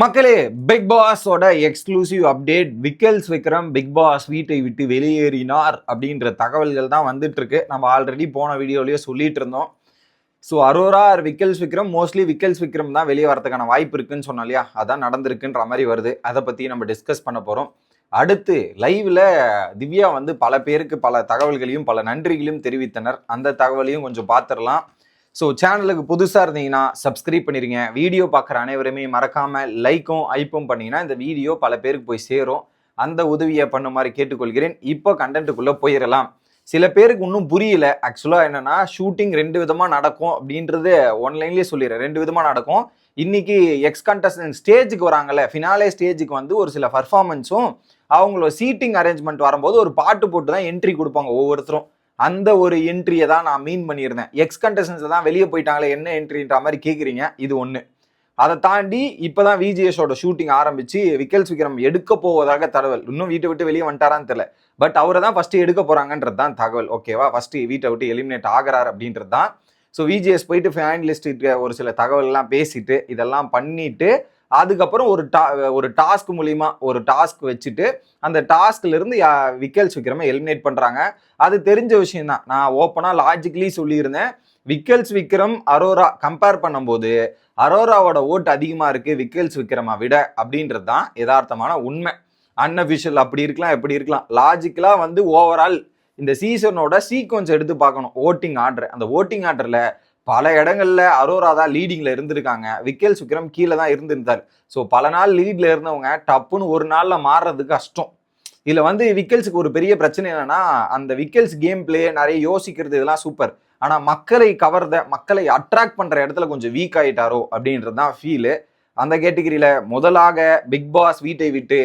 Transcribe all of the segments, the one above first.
மக்களே Bigg பாஸோட exclusive update Vikkals Vikram Bigg Boss வீட்டை விட்டு வெளியேறினார் அப்படின்ற தகவல்கள் தான் வந்துட்டு இருக்கு நம்ம ஆல்ரெடி போன வீடியோலயே சொல்லிட்டு இருந்தோம். So Aurora Vikkals Vikram mostly Vikkals Vikram தான் வெளியே வரதுக்கான வாய்ப்பு இருக்குன்னு சொன்னோம் இல்லையா? அதான் நடந்திருக்குன்ற மாதிரி வருது. அதை பற்றி நம்ம டிஸ்கஸ் பண்ண போகிறோம் அடுத்து லைவ்ல திவ்யா வந்து பல பேருக்கு பல தகவல்களையும் பல நன்றிகளையும் தெரிவித்தனர். அந்த தகவலையும் கொஞ்சம் பார்த்துடலாம். ஸோ சேனலுக்கு புதுசாக இருந்தீங்கன்னா சப்ஸ்கிரைப் பண்ணிருங்க. வீடியோ பார்க்குற அனைவருமே மறக்காமல் லைக்கும் ஐப்பும் பண்ணிங்கன்னா இந்த வீடியோ பல பேருக்கு போய் சேரும். அந்த உதவியை பண்ணுமாறு கேட்டுக்கொள்கிறேன். இப்போ கண்டென்ட்டுக்குள்ளே போயிடலாம் சில பேருக்கு இன்னும் புரியல. ஆக்சுவலாக என்னென்னா ஷூட்டிங் ரெண்டு விதமாக நடக்கும் அப்படின்றது ஒன்லைன்லேயே சொல்லிடுறேன். ரெண்டு விதமாக நடக்கும். இன்னைக்கு எக்ஸ் கண்டஸ்டன் ஸ்டேஜுக்கு வராங்கல்ல ஃபினாலே ஸ்டேஜுக்கு வந்து ஒரு சில பர்ஃபார்மன்ஸும் அவங்களோட சீட்டிங் அரேஞ்ச்மெண்ட் வரும்போது ஒரு பாட்டு போட்டு தான் என்ட்ரி கொடுப்பாங்க ஒவ்வொருத்தரும். அந்த ஒரு என்ட்ரியை தான் நான் மீன் பண்ணியிருந்தேன். எக்ஸ் கண்டஸ்டன்ஸ் தான் வெளியே போயிட்டாங்களே என்ன என்ட்ரின்ற மாதிரி கேட்குறீங்க இது ஒன்று அதை தாண்டி இப்போ தான் விஜிஎஸோட ஷூட்டிங் ஆரம்பிச்சு விக்கல்ஸ் விக்ரம் எடுக்க போவதாக தகவல். இன்னும் வீட்டை விட்டு வெளியே வந்துட்டாரான்னு தெரியல. பட் அவரை தான் ஃபஸ்ட்டு எடுக்க போகிறாங்கன்றது தான் தகவல் ஓகேவா ஃபஸ்ட்டு வீட்டை விட்டு எலிமினேட் ஆகிறார் அப்படின்றது தான். ஸோ விஜிஎஸ் போயிட்டு ஃபைனலிஸ்ட் ஒரு சில தகவல்லாம் பேசிட்டு இதெல்லாம் பண்ணிட்டு அதுக்கப்புறம் ஒரு டா ஒரு டாஸ்க் மூலிமா ஒரு டாஸ்க் வச்சுட்டு அந்த டாஸ்க்லேருந்து யா- விக்கல்ஸ் விக்ரம எலிமினேட் பண்ணுறாங்க அது தெரிஞ்ச விஷயம் தான். நான் ஓப்பனாக லாஜிக்கலி சொல்லியிருந்தேன். விக்கல்ஸ் விக்ரம் அரோரா கம்பேர் பண்ணும்போது அரோராவோட ஓட்டு அதிகமாக இருக்குது விக்கல்ஸ் விக்ரமா விட அப்படின்றது தான் யதார்த்தமான உண்மை. அன்அஃபிஷியல் அப்படி இருக்கலாம் எப்படி இருக்கலாம். லாஜிக்கலாக வந்து ஓவரால் இந்த சீசனோட சீக்வன்ஸ் எடுத்து பார்க்கணும். ஓட்டிங் ஆர்டர் அந்த ஓட்டிங் ஆர்டரில் பல இடங்கள்ல அரோரா தான் லீடிங்ல இருந்திருக்காங்க. விக்கேல் விக்ரம் கீழே தான் இருந்திருந்தார். ஸோ பல நாள் லீட்ல இருந்தவங்க டப்புன்னு ஒரு நாள்ல மாறுறது கஷ்டம். இதில் வந்து விக்கெல்ஸுக்கு ஒரு பெரிய பிரச்சனை என்னன்னா அந்த விக்கெல்ஸ் கேம் பிளே நிறைய யோசிக்கிறது இதெல்லாம் சூப்பர் ஆனால் மக்களை கவர்த மக்களை அட்ராக்ட் பண்ணுற இடத்துல கொஞ்சம் வீக் ஆகிட்டாரோ அப்படின்றது தான் ஃபீலு அந்த கேட்டகிரியில் முதலாக பிக் பாஸ் வீட்டை விட்டு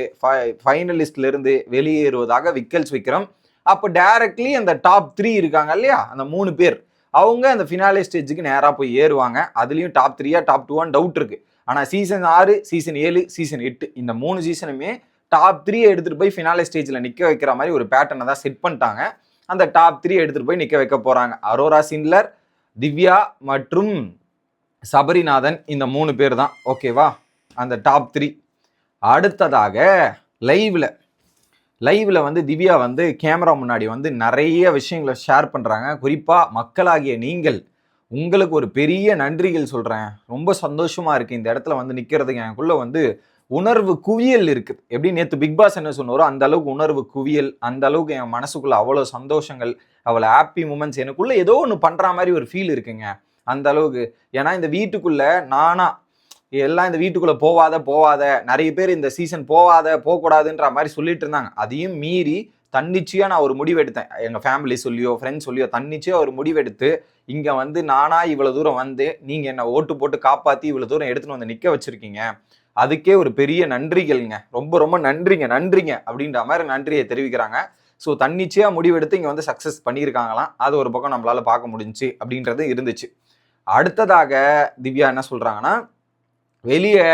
ஃபைனலிஸ்ட்லேருந்து வெளியேறுவதாக விக்கெல்ஸ் விக்ரம் அப்போ டைரக்ட்லி அந்த டாப் த்ரீ இருக்காங்க இல்லையா? அந்த மூணு பேர். அவங்க அந்த ஃபினாலே ஸ்டேஜுக்கு நேராக போய் ஏறுவாங்க. அதுலேயும் டாப் த்ரீயா டாப் டூவான்னு டவுட் இருக்குது ஆனால் சீசன் ஆறு சீசன் ஏழு சீசன் எட்டு இந்த மூணு சீசனுமே டாப் த்ரீ எடுத்துகிட்டு போய் ஃபினாலே ஸ்டேஜில் நிற்க வைக்கிற மாதிரி ஒரு பேட்டர்னை தான் செட் பண்ணிட்டாங்க. அந்த டாப் த்ரீ எடுத்துகிட்டு போய் நிற்க வைக்க போகிறாங்க அரோரா சின்லர் திவ்யா மற்றும் சபரிநாதன் இந்த மூணு பேர் தான். ஓகேவா அந்த டாப் த்ரீ அடுத்ததாக லைவில் லைவில் வந்து திவ்யா வந்து கேமரா முன்னாடி வந்து நிறைய விஷயங்களை ஷேர் பண்ணுறாங்க குறிப்பாக மக்களாகிய நீங்கள். உங்களுக்கு ஒரு பெரிய நன்றிகள் சொல்கிறேன் ரொம்ப சந்தோஷமாக இருக்குது இந்த இடத்துல வந்து நிற்கிறதுக்கு எனக்குள்ளே வந்து உணர்வு குவியல் இருக்குது எப்படி நேற்று பிக் பாஸ் என்ன சொன்னாரோ அந்த அளவுக்கு உணர்வு குவியல் அந்த அளவுக்கு என் மனசுக்குள்ள அவ்வளோ சந்தோஷங்கள் அவ்வளோ ஹாப்பி மூமெண்ட்ஸ் எனக்குள்ளே ஏதோ ஒன்று பண்ணுற மாதிரி ஒரு ஃபீல் இருக்குங்க. அந்த அளவுக்கு. ஏன்னா இந்த வீட்டுக்குள்ளே நானாக எல்லாம் இந்த வீட்டுக்குள்ள போவாத போவாத நிறைய பேர் இந்த சீசன் போவாத போகக்கூடாதுன்ற மாதிரி சொல்லிட்டு இருந்தாங்க. அதையும் மீறி தன்னிச்சையா நான் ஒரு முடிவெடுத்தேன் எங்க ஃபேமிலி சொல்லியோ ஃப்ரெண்ட்ஸ் சொல்லியோ தன்னிச்சையா ஒரு முடிவெடுத்து இங்க வந்து நானா இவ்வளவு தூரம் வந்து நீங்க என்ன ஓட்டு போட்டு காப்பாத்தி இவ்வளவு தூரம் எடுத்துன்னு வந்து நிக்க வச்சிருக்கீங்க. அதுக்கே ஒரு பெரிய நன்றிகள்ங்க. ரொம்ப ரொம்ப நன்றிங்க நன்றிங்க அப்படின்ற மாதிரி நன்றியை தெரிவிக்கிறாங்க. ஸோ தன்னிச்சையா முடிவெடுத்து இங்க வந்து சக்சஸ் பண்ணியிருக்காங்களாம். அது ஒரு பக்கம் நம்மளால பார்க்க முடிஞ்சுச்சு அப்படின்றது இருந்துச்சு. அடுத்ததாக திவ்யா என்ன சொல்றாங்கன்னா வெளியே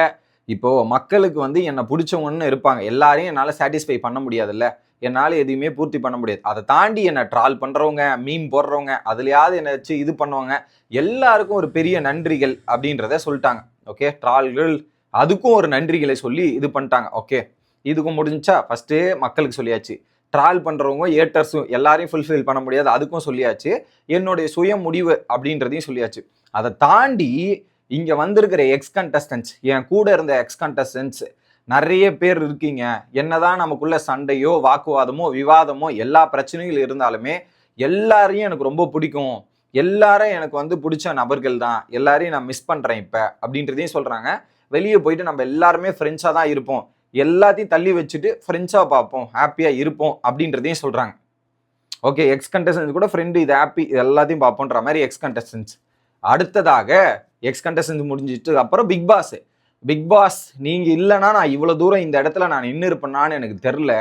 இப்போது மக்களுக்கு வந்து என்னை பிடிச்சவங்கன்னு இருப்பாங்க. எல்லாரையும் என்னால் சாட்டிஸ்ஃபை பண்ண முடியாதுல்ல. என்னால் எதையுமே பூர்த்தி பண்ண முடியாது. அதை தாண்டி என்னை ட்ரால் பண்ணுறவங்க மீன் போடுறவங்க அதுலையாவது என்னை வச்சு இது பண்ணுவாங்க. எல்லாருக்கும் ஒரு பெரிய நன்றிகள் அப்படின்றத சொல்லிட்டாங்க. ஓகே ட்ரால்கள் அதுக்கும் ஒரு நன்றிகளை சொல்லி இது பண்ணிட்டாங்க. ஓகே இதுக்கும் முடிஞ்சா ஃபஸ்ட்டு மக்களுக்கு சொல்லியாச்சு. ட்ரால் பண்ணுறவங்க ஏட்டர்ஸும் எல்லாரையும் ஃபுல்ஃபில் பண்ண முடியாது. அதுக்கும் சொல்லியாச்சு. என்னுடைய சுய முடிவு அப்படின்றதையும் சொல்லியாச்சு. அதை தாண்டி இங்கே வந்திருக்கிற எக்ஸ் கண்டஸ்டன்ஸ் என் கூட இருந்த எக்ஸ் கண்டஸ்டன்ஸ் நிறைய பேர் இருக்கீங்க. என்னதான் நமக்குள்ள சண்டையோ வாக்குவாதமோ விவாதமோ எல்லா பிரச்சனைகள் இருந்தாலுமே எல்லாரையும் எனக்கு ரொம்ப பிடிக்கும். எல்லாரும் எனக்கு வந்து பிடிச்ச நபர்கள் தான். எல்லாரையும் நான் மிஸ் பண்ணுறேன் இப்போ அப்படின்றதையும் சொல்கிறாங்க வெளியே போயிட்டு நம்ம எல்லாருமே ஃப்ரெண்ட்ஸாக தான் இருப்போம். எல்லாத்தையும் தள்ளி வச்சுட்டு ஃப்ரெண்ட்ஸாக பார்ப்போம். ஹாப்பியாக இருப்போம் அப்படின்றதையும் சொல்கிறாங்க ஓகே எக்ஸ் கண்டஸ்டன்ஸ் கூட ஃப்ரெண்டு இது ஹாப்பி இது எல்லாத்தையும் பார்ப்போன்ற மாதிரி எக்ஸ் கண்டஸ்டன்ஸ் அடுத்ததாக எக்ஸ் கண்டஸ்டன்ஸ் முடிஞ்சிட்டு அப்புறம் பிக் பாஸ் பிக் பாஸ் நீங்க இல்லைன்னா நான் இவ்வளோ தூரம் இந்த இடத்துல நான் நின்று இருப்பேனான்னு எனக்கு தெரில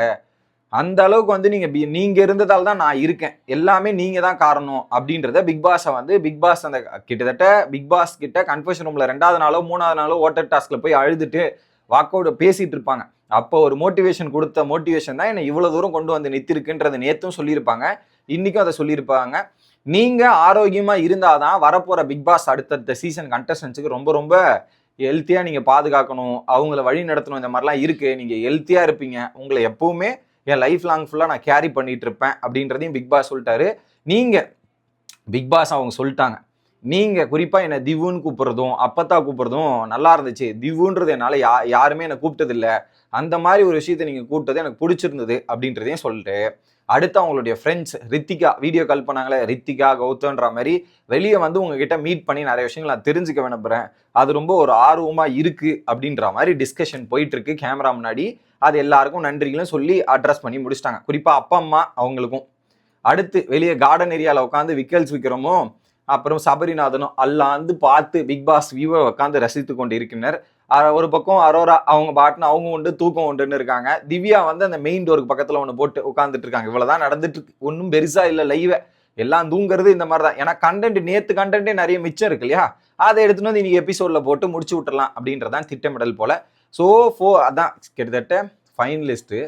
அந்த அளவுக்கு வந்து நீங்க பி- நீங்க இருந்ததால் தான் நான் இருக்கேன். எல்லாமே நீங்க தான் காரணம் அப்படின்றத பிக் பாஸை வந்து பிக் பாஸ் அந்த கிட்டத்தட்ட பிக் பாஸ் கிட்ட கன்ஃபர்ஷன் ரூம்ல ரெண்டாவது நாளோ மூணாவது நாளோ ஓட்டர் டாஸ்க்ல போய் அழுதுட்டு வாக் அவுட் பேசிட்டு இருப்பாங்க. அப்போ ஒரு மோட்டிவேஷன் கொடுத்த மோட்டிவேஷன் தான் என்னை இவ்வளோ தூரம் கொண்டு வந்து நிறுத்திருக்குன்றது நேத்தும் சொல்லியிருப்பாங்க. இன்றைக்கும் அதை சொல்லியிருப்பாங்க. நீங்கள் ஆரோக்கியமாக இருந்தால் தான் வரப்போகிற பிக் பாஸ் அடுத்தடுத்த சீசன் கண்டஸ்டன்ஸுக்கு ரொம்ப ரொம்ப ஹெல்த்தியாக நீங்கள் பாதுகாக்கணும். அவங்கள வழி நடத்தணும். இந்த மாதிரிலாம் இருக்குது நீங்கள் ஹெல்த்தியாக இருப்பீங்க. உங்களை எப்போவுமே என் லைஃப் லாங் ஃபுல்லாக நான் கேரி பண்ணிகிட்டு இருப்பேன் அப்படின்றதையும் பிக் பாஸ் சொல்லிட்டாரு. நீங்கள் பிக் பாஸ் அவங்க சொல்லிட்டாங்க. நீங்கள் குறிப்பாக என்னை திவுன்னு கூப்பிட்றதும் அப்பத்தா கூப்பிட்றதும் நல்லா இருந்துச்சு. திவுன்றது என்னால் யா யாருமே என்னை கூப்பிட்டதில்ல. அந்த மாதிரி ஒரு விஷயத்தை நீங்கள் கூப்பிட்டது எனக்கு பிடிச்சிருந்தது அப்படின்றதையும் சொல்லிட்டு அடுத்து அவங்களுடைய ஃப்ரெண்ட்ஸ் ரித்திகா வீடியோ கால் பண்ணாங்களே ரித்திகா கௌதம்ன்ற மாதிரி வெளியே வந்து உங்ககிட்ட மீட் பண்ணி நிறைய விஷயங்கள் நான் தெரிஞ்சுக்க விரும்புகிறேன் அது ரொம்ப ஒரு ஆர்வமாக இருக்குது அப்படின்ற மாதிரி டிஸ்கஷன் போயிட்டுருக்கு. கேமரா முன்னாடி அது எல்லாருக்கும் நன்றிகளும் சொல்லி அட்ரஸ் பண்ணி முடிச்சிட்டாங்க. குறிப்பாக அப்பா அம்மா அவங்களுக்கும். அடுத்து வெளியே கார்டன் ஏரியாவில் உட்காந்து விக்கல்ஸ் விற்கிறோமோ அப்புறம் சபரிநாதனும் அல்லாந்து பார்த்து பிக் பாஸ் வியூவை உட்காந்து ரசித்து கொண்டு இருக்கினர் ஒரு பக்கம் அரோரா அவங்க பாட்டுன்னு அவங்க உண்டு தூக்கம் உண்டுன்னு இருக்காங்க. திவ்யா வந்து அந்த மெயின் டோருக்கு பக்கத்தில் ஒன்று போட்டு உட்காந்துட்டு இருக்காங்க. இவ்வளோதான் நடந்துட்டு இருக்கு. ஒன்றும் பெருசாக இல்லை லைவை எல்லாம் தூங்குறது இந்த மாதிரி தான் ஏன்னா கண்டென்ட் நேற்று கண்டென்ட்டே நிறைய மிச்சம் இருக்கு இல்லையா? அதை எடுத்துன்னு வந்து இன்னைக்கு எபிசோடில் போட்டு முடிச்சு விட்டுறலாம் அப்படின்றதான் திட்டமிடல் போல். ஸோ ஃபோ அதான் கிட்டத்தட்ட ஃபைனலிஸ்ட்டு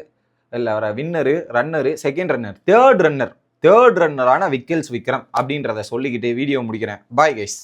இல்லை வர winner runner second runner third runner third ரன்னரான Vikkals Vikram அப்படின்றத சொல்லிக்கிட்டு வீடியோ முடிக்கிறேன். Bye guys